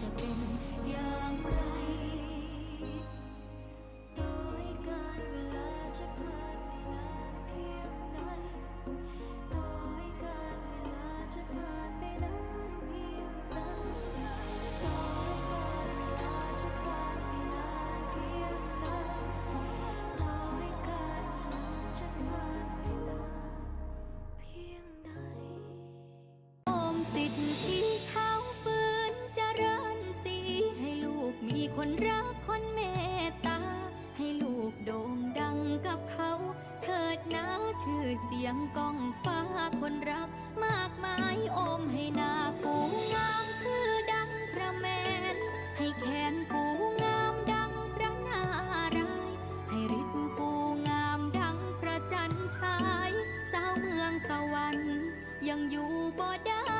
จะเป็นอย่างไรับเขา เถิดนาชื่อเสียงกองฟ้าคนรัก มากมายอมให้หน้ากูงามคือดังพระแมน ให้แขนกูงามดังพระนารายให้ริดกูงามดังพระจันทร์ชาย สาวเมืองสวรรค์ยังอยู่บ่ได้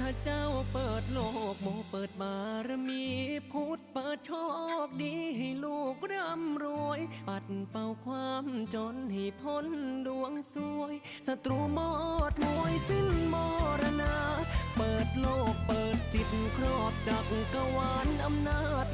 ทธเจ้าเปิดโลกโมเปิดบารมีพุทธเปิดโชคดีให้ลูกร่ำรวย ปัดเป่าความจนให้พ้นดวงสวยศัตรูมอดมวยสิ้นมรณา เปิดโลกเปิดจิตครอบจักกวาลอำนาจ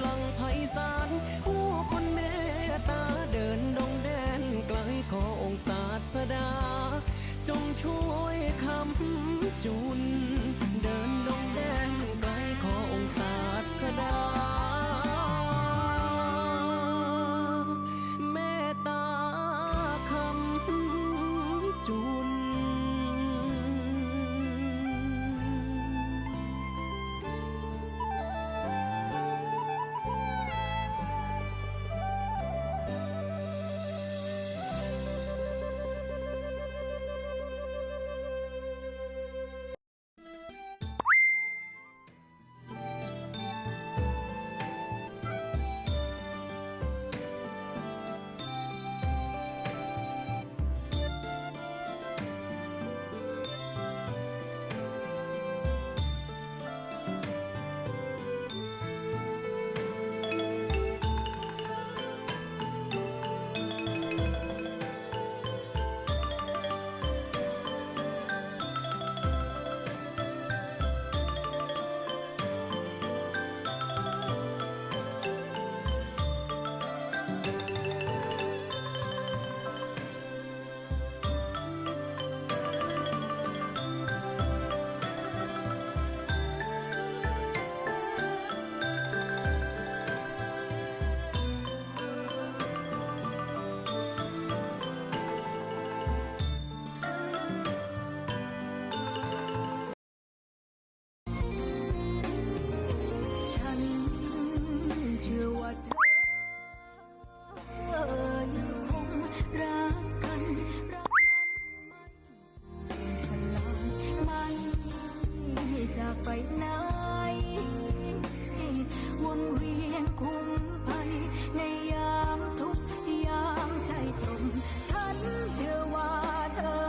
วนเวียนคุ้มภัยในยามทุกยามใจตรมฉันเชื่อว่าเธอ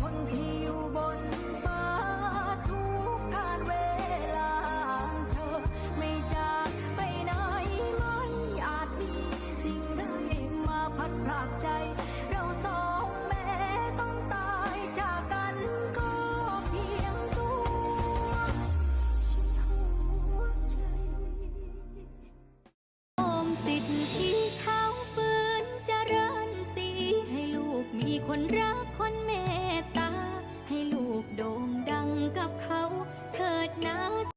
คนที่อยู่บนฟ้าทุกการเวลาเธอไม่จากไปไหนไม่อาจมีสิ่งใดมาพัดพรากใจ รักคนเมตตา ให้ลูกโด่งดังกับเขา เถิดนะ